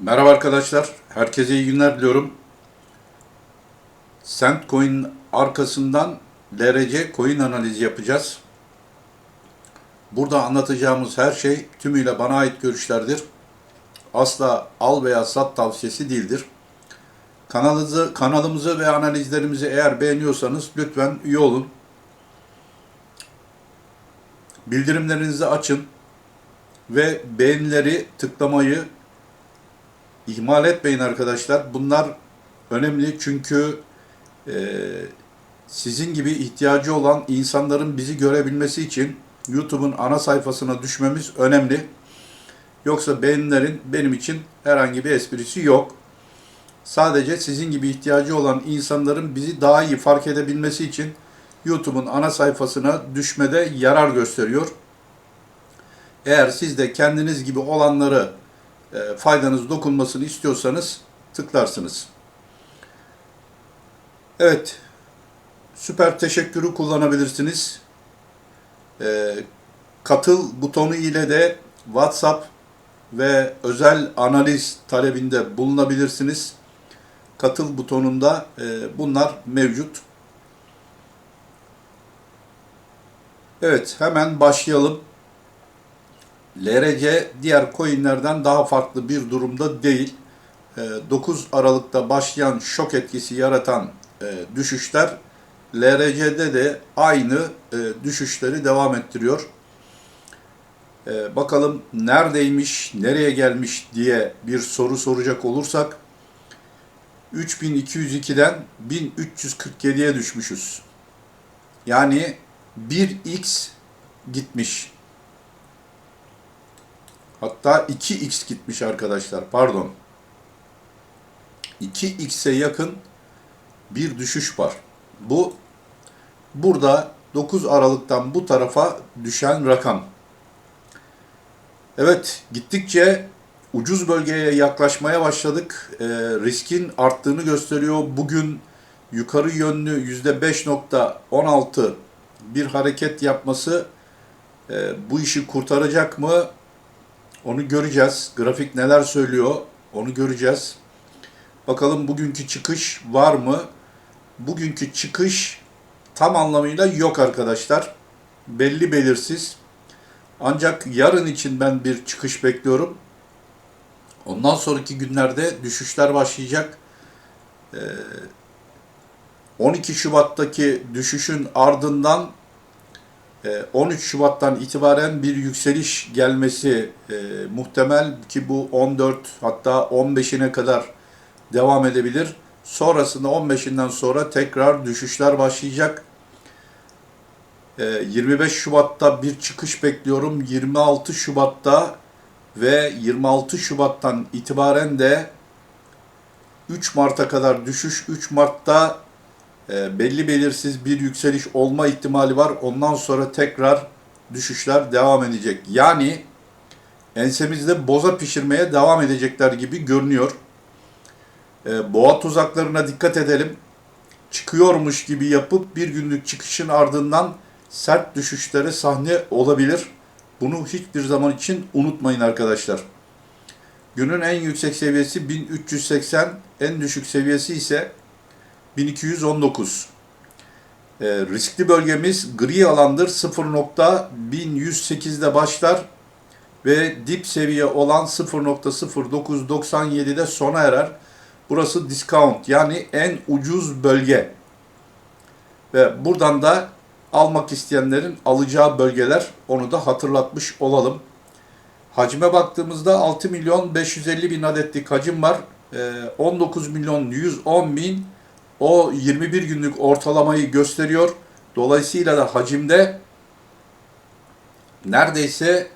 Merhaba arkadaşlar, herkese iyi günler diliyorum. Centcoin arkasından LRC coin analizi yapacağız. Burada anlatacağımız her şey tümüyle bana ait görüşlerdir. Asla al veya sat tavsiyesi değildir. Kanalımızı, kanalımızı ve analizlerimizi eğer beğeniyorsanız lütfen üye olun. Bildirimlerinizi açın ve beğenileri tıklamayı ihmal etmeyin arkadaşlar. Bunlar önemli çünkü e, sizin gibi ihtiyacı olan insanların bizi görebilmesi için YouTube'un ana sayfasına düşmemiz önemli. Yoksa beğenilerin benim için herhangi bir esprisi yok. Sadece sizin gibi ihtiyacı olan insanların bizi daha iyi fark edebilmesi için YouTube'un ana sayfasına düşmede yarar gösteriyor. Eğer siz de kendiniz gibi olanları e, faydanız dokunmasını istiyorsanız tıklarsınız. Evet, süper teşekkürü kullanabilirsiniz. E, katıl butonu ile de WhatsApp ve özel analiz talebinde bulunabilirsiniz. Katıl butonunda e, bunlar mevcut. Evet, hemen başlayalım. LRC diğer coinlerden daha farklı bir durumda değil. 9 Aralık'ta başlayan şok etkisi yaratan düşüşler LRC'de de aynı düşüşleri devam ettiriyor. Bakalım neredeymiş, nereye gelmiş diye bir soru soracak olursak 3202'den 1347'ye düşmüşüz. Yani 1x gitmiş. Hatta 2x gitmiş arkadaşlar. Pardon. 2x'e yakın bir düşüş var. Bu burada 9 Aralık'tan bu tarafa düşen rakam. Evet, gittikçe ucuz bölgeye yaklaşmaya başladık. E, riskin arttığını gösteriyor. Bugün yukarı yönlü %5.16 bir hareket yapması e, bu işi kurtaracak mı? Onu göreceğiz. Grafik neler söylüyor onu göreceğiz. Bakalım bugünkü çıkış var mı? Bugünkü çıkış tam anlamıyla yok arkadaşlar. Belli belirsiz. Ancak yarın için ben bir çıkış bekliyorum. Ondan sonraki günlerde düşüşler başlayacak. 12 Şubat'taki düşüşün ardından 13 Şubat'tan itibaren bir yükseliş gelmesi e, muhtemel ki bu 14 hatta 15'ine kadar devam edebilir. Sonrasında 15'inden sonra tekrar düşüşler başlayacak. E, 25 Şubat'ta bir çıkış bekliyorum. 26 Şubat'ta ve 26 Şubat'tan itibaren de 3 Mart'a kadar düşüş. 3 Mart'ta e, belli belirsiz bir yükseliş olma ihtimali var. Ondan sonra tekrar düşüşler devam edecek. Yani ensemizde boza pişirmeye devam edecekler gibi görünüyor. E, boğa tuzaklarına dikkat edelim. Çıkıyormuş gibi yapıp bir günlük çıkışın ardından sert düşüşlere sahne olabilir. Bunu hiçbir zaman için unutmayın arkadaşlar. Günün en yüksek seviyesi 1380, en düşük seviyesi ise 1219. E, riskli bölgemiz gri alandır 0.1108'de başlar ve dip seviye olan 0.0997'de sona erer. Burası discount yani en ucuz bölge. Ve buradan da almak isteyenlerin alacağı bölgeler onu da hatırlatmış olalım. Hacime baktığımızda 6 milyon 550 bin adetlik hacim var. 19 milyon 110 bin o 21 günlük ortalamayı gösteriyor. Dolayısıyla da hacimde neredeyse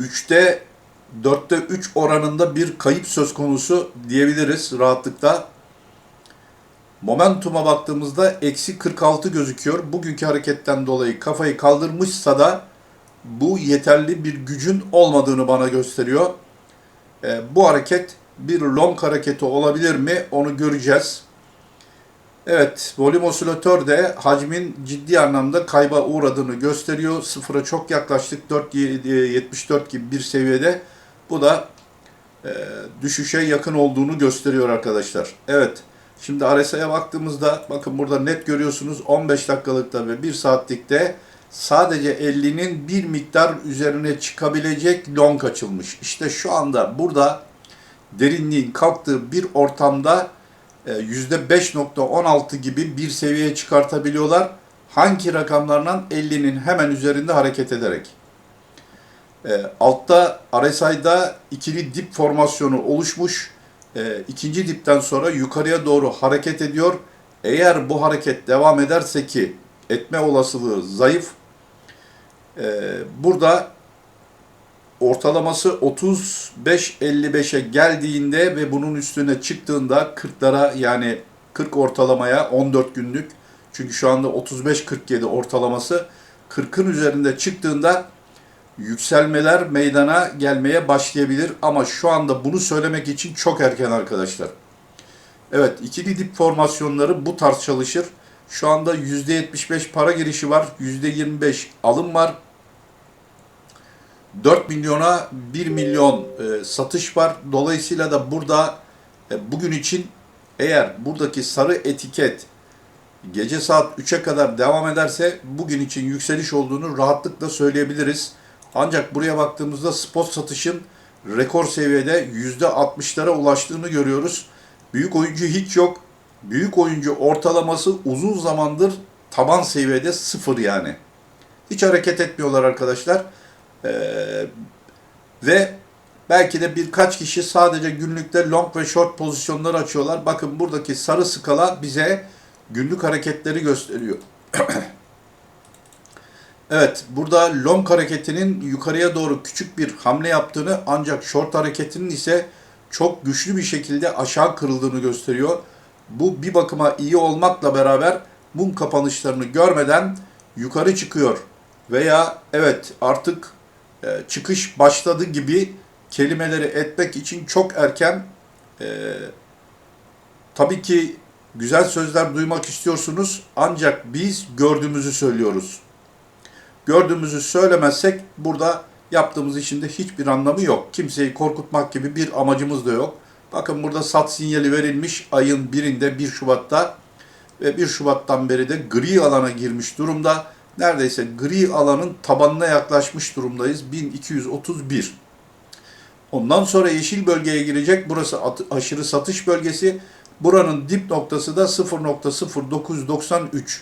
3'te 4'te 3 oranında bir kayıp söz konusu diyebiliriz rahatlıkla. Momentum'a baktığımızda eksi 46 gözüküyor. Bugünkü hareketten dolayı kafayı kaldırmışsa da bu yeterli bir gücün olmadığını bana gösteriyor. E, bu hareket bir long hareketi olabilir mi onu göreceğiz. Evet, volüm osilatör de hacmin ciddi anlamda kayba uğradığını gösteriyor. Sıfıra çok yaklaştık. 4.74 gibi bir seviyede. Bu da e, düşüşe yakın olduğunu gösteriyor arkadaşlar. Evet. Şimdi RSI'ye baktığımızda bakın burada net görüyorsunuz 15 dakikalıkta ve 1 saatlikte sadece 50'nin bir miktar üzerine çıkabilecek long açılmış. İşte şu anda burada derinliğin kalktığı bir ortamda e, %5.16 gibi bir seviyeye çıkartabiliyorlar. Hangi rakamlardan 50'nin hemen üzerinde hareket ederek. E, altta RSI'da ikili dip formasyonu oluşmuş. E, ikinci dipten sonra yukarıya doğru hareket ediyor. Eğer bu hareket devam ederse ki etme olasılığı zayıf. E, burada ortalaması 35-55'e geldiğinde ve bunun üstüne çıktığında 40'lara yani 40 ortalamaya 14 günlük çünkü şu anda 35-47 ortalaması 40'ın üzerinde çıktığında yükselmeler meydana gelmeye başlayabilir ama şu anda bunu söylemek için çok erken arkadaşlar. Evet ikili dip formasyonları bu tarz çalışır. Şu anda %75 para girişi var, %25 alım var. 4 milyona 1 milyon e, satış var. Dolayısıyla da burada e, bugün için eğer buradaki sarı etiket gece saat 3'e kadar devam ederse bugün için yükseliş olduğunu rahatlıkla söyleyebiliriz. Ancak buraya baktığımızda spot satışın rekor seviyede %60'lara ulaştığını görüyoruz. Büyük oyuncu hiç yok. Büyük oyuncu ortalaması uzun zamandır taban seviyede sıfır yani. Hiç hareket etmiyorlar arkadaşlar. Ee, ve belki de birkaç kişi sadece günlükte long ve short pozisyonları açıyorlar. Bakın buradaki sarı skala bize günlük hareketleri gösteriyor. evet, burada long hareketinin yukarıya doğru küçük bir hamle yaptığını ancak short hareketinin ise çok güçlü bir şekilde aşağı kırıldığını gösteriyor. Bu bir bakıma iyi olmakla beraber mum kapanışlarını görmeden yukarı çıkıyor. Veya evet artık çıkış başladı gibi kelimeleri etmek için çok erken. E, tabii ki güzel sözler duymak istiyorsunuz ancak biz gördüğümüzü söylüyoruz. Gördüğümüzü söylemezsek burada yaptığımız işin de hiçbir anlamı yok. Kimseyi korkutmak gibi bir amacımız da yok. Bakın burada sat sinyali verilmiş ayın birinde 1 Şubat'ta ve 1 Şubat'tan beri de gri alana girmiş durumda. Neredeyse gri alanın tabanına yaklaşmış durumdayız. 1231. Ondan sonra yeşil bölgeye girecek. Burası aşırı satış bölgesi. Buranın dip noktası da 0.0993.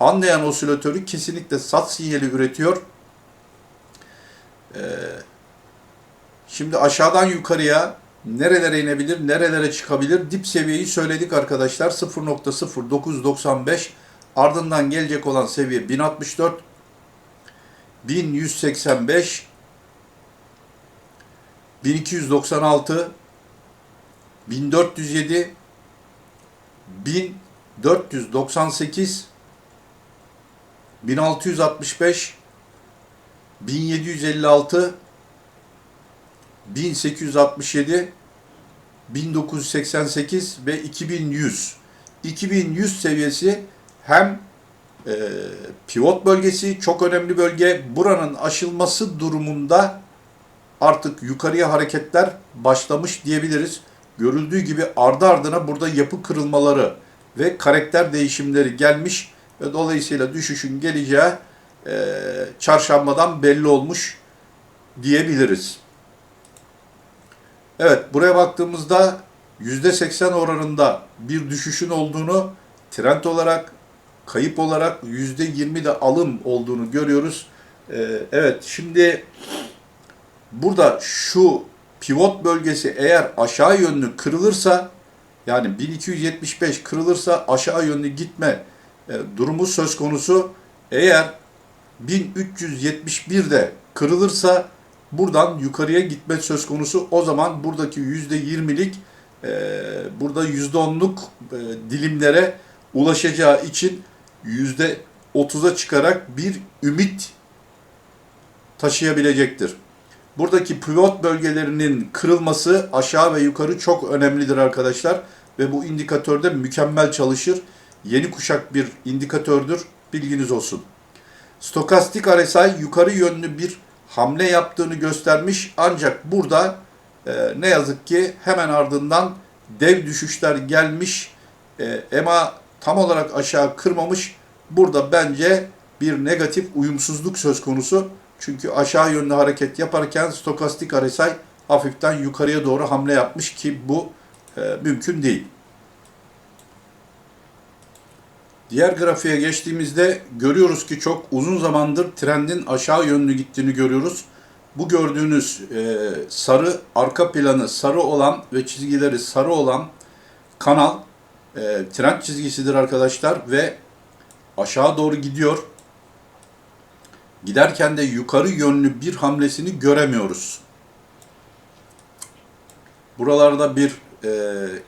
Anlayan osilatörü kesinlikle sat sinyali üretiyor. Ee, şimdi aşağıdan yukarıya nerelere inebilir, nerelere çıkabilir? Dip seviyeyi söyledik arkadaşlar. 0.0995 ardından gelecek olan seviye 1064 1185 1296 1407 1498 1665 1756 1867 1988 ve 2100 2100 seviyesi hem e, pivot bölgesi çok önemli bölge. Buranın aşılması durumunda artık yukarıya hareketler başlamış diyebiliriz. Görüldüğü gibi ardı ardına burada yapı kırılmaları ve karakter değişimleri gelmiş ve dolayısıyla düşüşün geleceği e, çarşambadan belli olmuş diyebiliriz. Evet buraya baktığımızda %80 oranında bir düşüşün olduğunu trend olarak kayıp olarak %20 de alım olduğunu görüyoruz. Ee, evet şimdi burada şu pivot bölgesi eğer aşağı yönlü kırılırsa yani 1275 kırılırsa aşağı yönlü gitme e, durumu söz konusu. Eğer 1371 de kırılırsa buradan yukarıya gitme söz konusu. O zaman buradaki %20'lik e, burada %10'luk e, dilimlere ulaşacağı için %30'a çıkarak bir ümit taşıyabilecektir. Buradaki pivot bölgelerinin kırılması aşağı ve yukarı çok önemlidir arkadaşlar. Ve bu indikatörde mükemmel çalışır. Yeni kuşak bir indikatördür. Bilginiz olsun. Stokastik RSI yukarı yönlü bir hamle yaptığını göstermiş. Ancak burada e, ne yazık ki hemen ardından dev düşüşler gelmiş e, ama tam olarak aşağı kırmamış. Burada bence bir negatif uyumsuzluk söz konusu. Çünkü aşağı yönlü hareket yaparken stokastik RSI hafiften yukarıya doğru hamle yapmış ki bu e, mümkün değil. Diğer grafiğe geçtiğimizde görüyoruz ki çok uzun zamandır trendin aşağı yönlü gittiğini görüyoruz. Bu gördüğünüz e, sarı arka planı sarı olan ve çizgileri sarı olan kanal e, trend çizgisidir arkadaşlar ve aşağı doğru gidiyor. Giderken de yukarı yönlü bir hamlesini göremiyoruz. Buralarda bir e,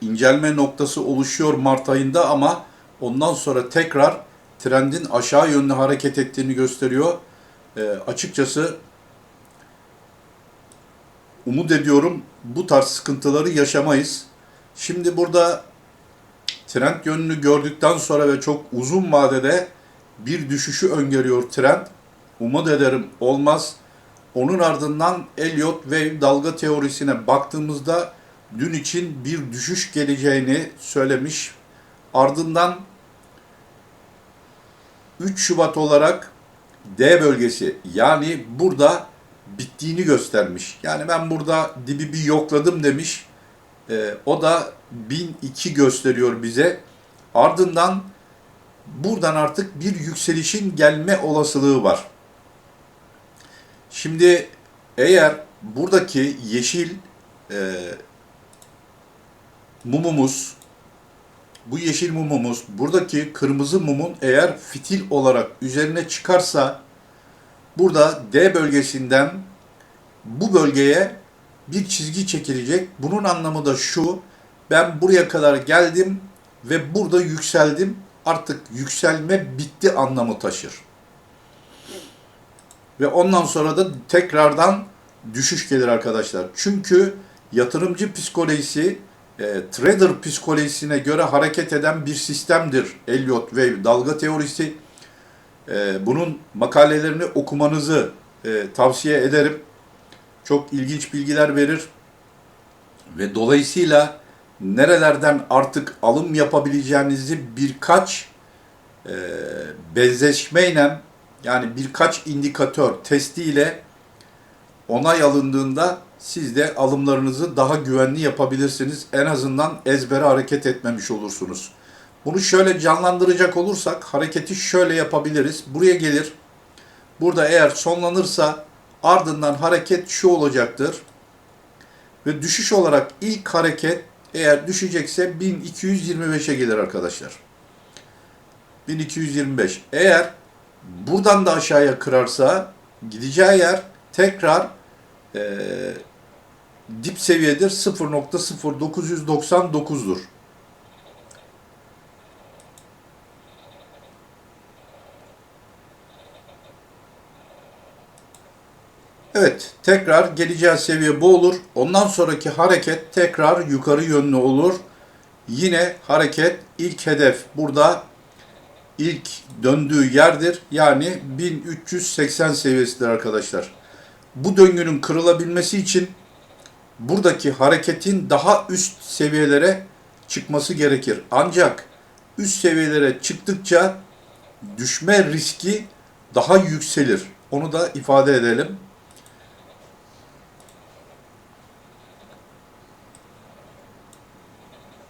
incelme noktası oluşuyor Mart ayında ama ondan sonra tekrar trendin aşağı yönlü hareket ettiğini gösteriyor. E, açıkçası umut ediyorum bu tarz sıkıntıları yaşamayız. Şimdi burada trend yönünü gördükten sonra ve çok uzun vadede bir düşüşü öngörüyor trend. Umut ederim olmaz. Onun ardından Elliott Wave dalga teorisine baktığımızda dün için bir düşüş geleceğini söylemiş. Ardından 3 Şubat olarak D bölgesi yani burada bittiğini göstermiş. Yani ben burada dibi bir yokladım demiş. Ee, o da 1002 gösteriyor bize. Ardından buradan artık bir yükselişin gelme olasılığı var. Şimdi eğer buradaki yeşil e, mumumuz, bu yeşil mumumuz, buradaki kırmızı mumun eğer fitil olarak üzerine çıkarsa burada D bölgesinden bu bölgeye bir çizgi çekilecek. Bunun anlamı da şu, ben buraya kadar geldim ve burada yükseldim. Artık yükselme bitti anlamı taşır. Ve ondan sonra da tekrardan düşüş gelir arkadaşlar. Çünkü yatırımcı psikolojisi e, trader psikolojisine göre hareket eden bir sistemdir Elliott Wave dalga teorisi. E, bunun makalelerini okumanızı e, tavsiye ederim. Çok ilginç bilgiler verir ve dolayısıyla nerelerden artık alım yapabileceğinizi birkaç e, benzeşmeyle yani birkaç indikatör testiyle onay alındığında siz de alımlarınızı daha güvenli yapabilirsiniz. En azından ezbere hareket etmemiş olursunuz. Bunu şöyle canlandıracak olursak hareketi şöyle yapabiliriz. Buraya gelir. Burada eğer sonlanırsa ardından hareket şu olacaktır. Ve düşüş olarak ilk hareket eğer düşecekse 1225'e gelir arkadaşlar. 1225. Eğer buradan da aşağıya kırarsa gideceği yer tekrar e, dip seviyedir 0.0999'dur. Evet, tekrar geleceği seviye bu olur. Ondan sonraki hareket tekrar yukarı yönlü olur. Yine hareket ilk hedef burada ilk döndüğü yerdir. Yani 1380 seviyesidir arkadaşlar. Bu döngünün kırılabilmesi için buradaki hareketin daha üst seviyelere çıkması gerekir. Ancak üst seviyelere çıktıkça düşme riski daha yükselir. Onu da ifade edelim.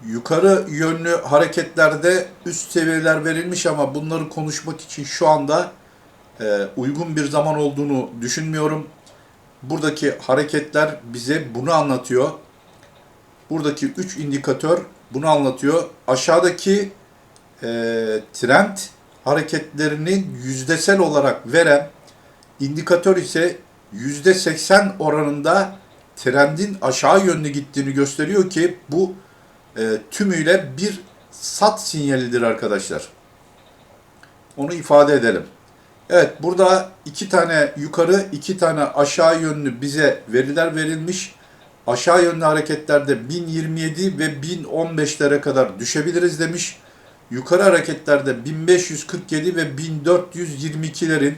Yukarı yönlü hareketlerde üst seviyeler verilmiş ama bunları konuşmak için şu anda e, uygun bir zaman olduğunu düşünmüyorum. Buradaki hareketler bize bunu anlatıyor. Buradaki 3 indikatör bunu anlatıyor. Aşağıdaki e, trend hareketlerini yüzdesel olarak veren indikatör ise %80 oranında trendin aşağı yönlü gittiğini gösteriyor ki bu e, tümüyle bir sat sinyalidir arkadaşlar. Onu ifade edelim. Evet burada iki tane yukarı iki tane aşağı yönlü bize veriler verilmiş. Aşağı yönlü hareketlerde 1027 ve 1015'lere kadar düşebiliriz demiş. Yukarı hareketlerde 1547 ve 1422'lerin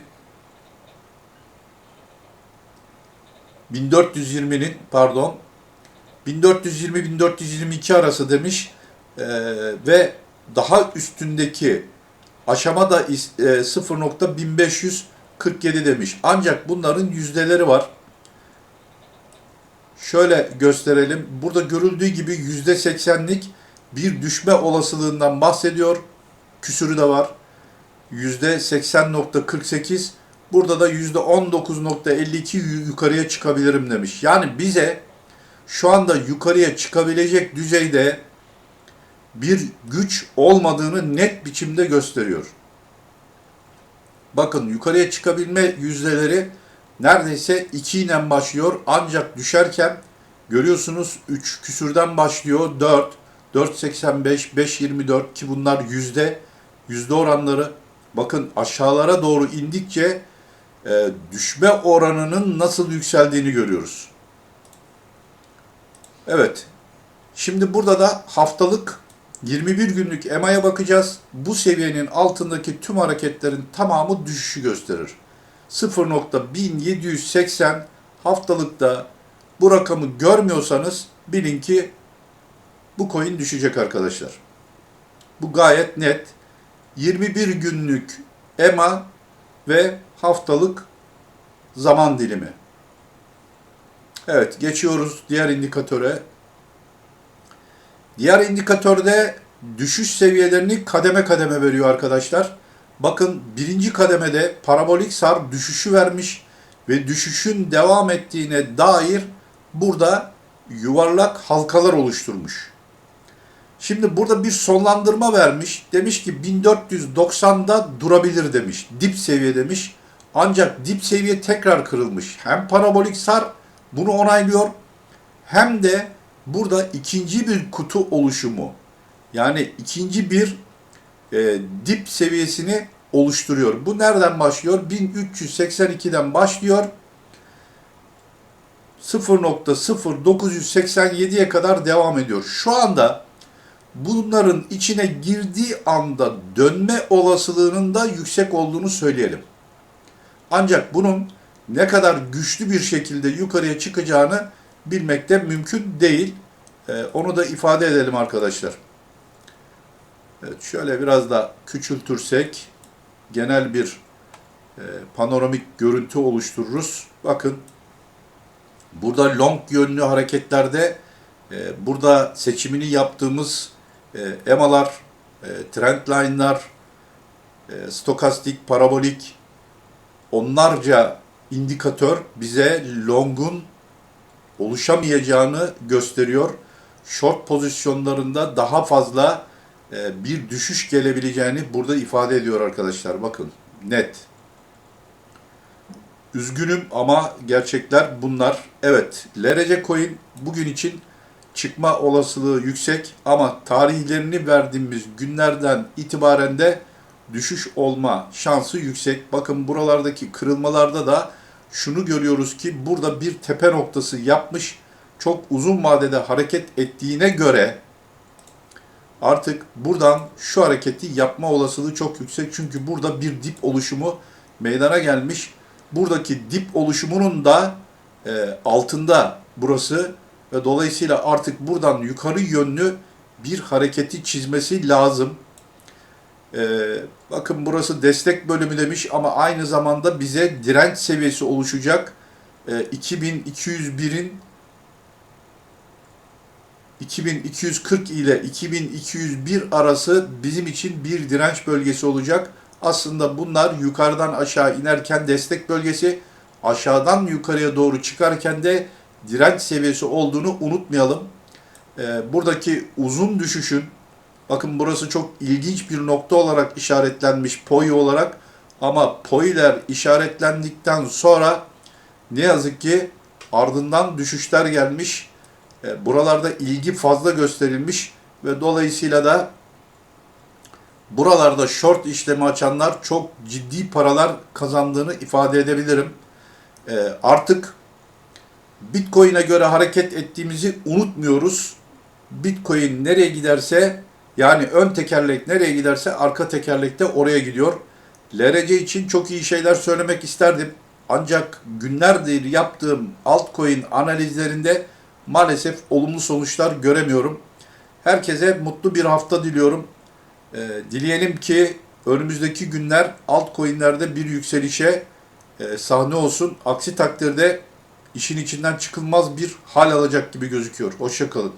1420'nin pardon 1420-1422 arası demiş Ee, ve daha üstündeki aşamada is- e, 0.1547 demiş. Ancak bunların yüzdeleri var. Şöyle gösterelim. Burada görüldüğü gibi %80'lik bir düşme olasılığından bahsediyor. Küsürü de var. %80.48. Burada da %19.52 yu- yukarıya çıkabilirim demiş. Yani bize şu anda yukarıya çıkabilecek düzeyde bir güç olmadığını net biçimde gösteriyor. Bakın yukarıya çıkabilme yüzdeleri neredeyse 2 ile başlıyor ancak düşerken görüyorsunuz 3 küsürden başlıyor 4, 4.85, 5.24 ki bunlar yüzde yüzde oranları. Bakın aşağılara doğru indikçe e, düşme oranının nasıl yükseldiğini görüyoruz. Evet. Şimdi burada da haftalık 21 günlük EMA'ya bakacağız. Bu seviyenin altındaki tüm hareketlerin tamamı düşüşü gösterir. 0.1780 haftalıkta bu rakamı görmüyorsanız bilin ki bu coin düşecek arkadaşlar. Bu gayet net. 21 günlük EMA ve haftalık zaman dilimi. Evet geçiyoruz diğer indikatöre. Diğer indikatörde düşüş seviyelerini kademe kademe veriyor arkadaşlar. Bakın birinci kademede parabolik sar düşüşü vermiş ve düşüşün devam ettiğine dair burada yuvarlak halkalar oluşturmuş. Şimdi burada bir sonlandırma vermiş. Demiş ki 1490'da durabilir demiş. Dip seviye demiş. Ancak dip seviye tekrar kırılmış. Hem parabolik sar bunu onaylıyor hem de burada ikinci bir kutu oluşumu yani ikinci bir e, dip seviyesini oluşturuyor. Bu nereden başlıyor? 1382'den başlıyor. 0.0987'ye kadar devam ediyor. Şu anda bunların içine girdiği anda dönme olasılığının da yüksek olduğunu söyleyelim. Ancak bunun ne kadar güçlü bir şekilde yukarıya çıkacağını bilmek de mümkün değil. Ee, onu da ifade edelim arkadaşlar. Evet, şöyle biraz da küçültürsek genel bir e, panoramik görüntü oluştururuz. Bakın burada long yönlü hareketlerde e, burada seçimini yaptığımız e, EMA'lar, trendline'lar, e, stokastik, parabolik onlarca indikatör bize long'un oluşamayacağını gösteriyor. Short pozisyonlarında daha fazla e, bir düşüş gelebileceğini burada ifade ediyor arkadaşlar. Bakın net. Üzgünüm ama gerçekler bunlar. Evet, LRC Coin bugün için çıkma olasılığı yüksek ama tarihlerini verdiğimiz günlerden itibaren de düşüş olma şansı yüksek. Bakın buralardaki kırılmalarda da şunu görüyoruz ki burada bir tepe noktası yapmış. Çok uzun vadede hareket ettiğine göre artık buradan şu hareketi yapma olasılığı çok yüksek. Çünkü burada bir dip oluşumu meydana gelmiş. Buradaki dip oluşumunun da e, altında burası ve dolayısıyla artık buradan yukarı yönlü bir hareketi çizmesi lazım. Ee, bakın burası destek bölümü demiş ama aynı zamanda bize direnç seviyesi oluşacak. Ee, 2201'in 2240 ile 2201 arası bizim için bir direnç bölgesi olacak. Aslında bunlar yukarıdan aşağı inerken destek bölgesi, aşağıdan yukarıya doğru çıkarken de direnç seviyesi olduğunu unutmayalım. Ee, buradaki uzun düşüşün Bakın burası çok ilginç bir nokta olarak işaretlenmiş POI olarak ama POI'ler işaretlendikten sonra ne yazık ki ardından düşüşler gelmiş. E, Buralarda ilgi fazla gösterilmiş ve dolayısıyla da buralarda short işlemi açanlar çok ciddi paralar kazandığını ifade edebilirim. E, Artık Bitcoin'e göre hareket ettiğimizi unutmuyoruz. Bitcoin nereye giderse yani ön tekerlek nereye giderse arka tekerlek de oraya gidiyor. LRC için çok iyi şeyler söylemek isterdim. Ancak günlerdir yaptığım altcoin analizlerinde maalesef olumlu sonuçlar göremiyorum. Herkese mutlu bir hafta diliyorum. Ee, dileyelim ki önümüzdeki günler altcoin'lerde bir yükselişe e, sahne olsun. Aksi takdirde işin içinden çıkılmaz bir hal alacak gibi gözüküyor. Hoşçakalın.